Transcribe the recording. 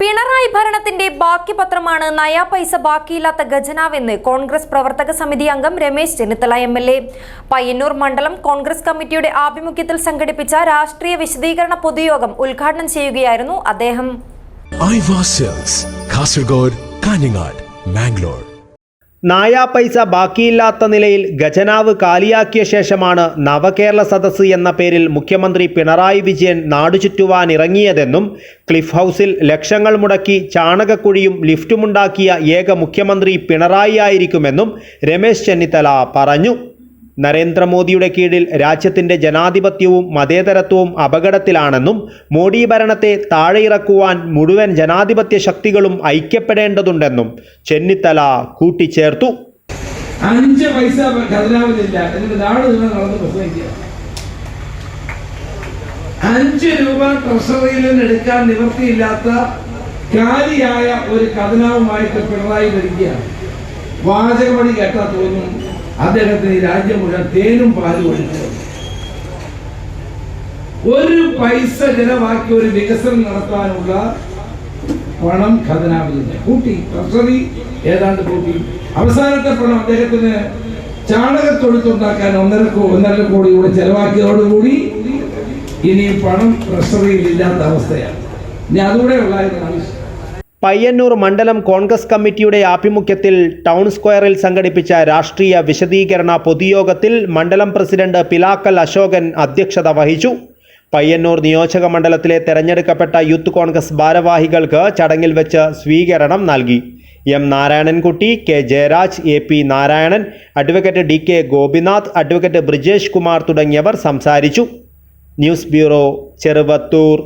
പിണറായി ഭരണത്തിന്റെ ബാക്കി പത്രമാണ് നയാ പൈസ ബാക്കിയില്ലാത്ത ഖജനാവെന്ന് കോൺഗ്രസ് പ്രവർത്തക സമിതി അംഗം Ramesh Chennithala M L A. Payyanur മണ്ഡലം കോൺഗ്രസ് കമ്മിറ്റിയുടെ ആഭിമുഖ്യത്തിൽ സംഘടിപ്പിച്ച രാഷ്ട്രീയ വിശദീകരണ പൊതുയോഗം ഉദ്ഘാടനം ചെയ്യുകയായിരുന്നു അദ്ദേഹം. കാസർഗോഡ് നായാ പൈസ ബാക്കിയില്ലാത്ത നിലയിൽ ഖജനാവ് കാലിയാക്കിയ ശേഷമാണ് നവകേരള സദസ് എന്ന പേരിൽ മുഖ്യമന്ത്രി പിണറായി വിജയൻ നാടുചുറ്റുവാനിറങ്ങിയതെന്നും ക്ലിഫ് ഹൗസിൽ ലക്ഷങ്ങൾ മുടക്കി ചാണകക്കുഴിയും ലിഫ്റ്റുമുണ്ടാക്കിയ ഏക മുഖ്യമന്ത്രി പിണറായി ആയിരിക്കുമെന്നും രമേശ് ചെന്നിത്തല പറഞ്ഞു. നരേന്ദ്രമോദിയുടെ കീഴിൽ രാജ്യത്തിന്റെ ജനാധിപത്യവും മതേതരത്വവും അപകടത്തിലാണെന്നും മോഡി ഭരണത്തെ താഴെയിറക്കുവാൻ മുഴുവൻ ജനാധിപത്യ ശക്തികളും ഐക്യപ്പെടേണ്ടതുണ്ടെന്നും ചെന്നിത്തല കൂട്ടിച്ചേർത്തു. അഞ്ച് പൈസ അഞ്ച് രൂപ ട്രഷറിയിൽ നിന്ന് എടുക്കാൻ നിവൃത്തിയില്ലാത്ത കാലിയായ ഒരു കഥനാവുമായിട്ട് പിണറായി വരികയാണ് വാചകമണി കേട്ടാൽ തോന്നും അദ്ദേഹത്തിന് ഈ രാജ്യം മുഴുവൻ തേനും പാലും ഒഴിച്ചു. ഒരു പൈസ ചെലവാക്കി ഒരു വികസനം നടത്താനുള്ള പണം ഖജനാവിലില്ല കൂട്ടി ട്രഷറി ഏതാണ്ട് കൂട്ടി. അവസാനത്തെ പണം അദ്ദേഹത്തിന് ചാണകത്തൊഴുത്തുണ്ടാക്കാൻ ഒന്നര ഒന്നര കോടി കൂടെ ചെലവാക്കിയതോടുകൂടി ഇനി പണം ട്രഷറിയിൽ ഇല്ലാത്ത അവസ്ഥയാണ്. ഇനി അതുകൂടെ ഉള്ളായിരുന്നു ആവശ്യം പയ്യന്നൂർ മണ്ഡലം കോൺഗ്രസ് കമ്മിറ്റിയുടെ ആഭിമുഖ്യത്തിൽ ടൗൺ സ്ക്വയറിൽ സംഘടിപ്പിച്ച രാഷ്ട്രീയ വിശദീകരണ പൊതുയോഗത്തിൽ മണ്ഡലം പ്രസിഡന്റ് പിലാക്കൽ അശോകൻ അധ്യക്ഷത വഹിച്ചു. പയ്യന്നൂർ നിയോജക മണ്ഡലത്തിലെ തെരഞ്ഞെടുക്കപ്പെട്ട യൂത്ത് കോൺഗ്രസ് ഭാരവാഹികൾക്ക് ചടങ്ങിൽ വെച്ച് സ്വീകരണം നൽകി. M Narayanankutty K Jayaraj A P Narayanan advocate D K Gopinath advocate Brijesh Kumar തുടങ്ങിയവർ സംസാരിച്ചു. News bureau Cheruvathur.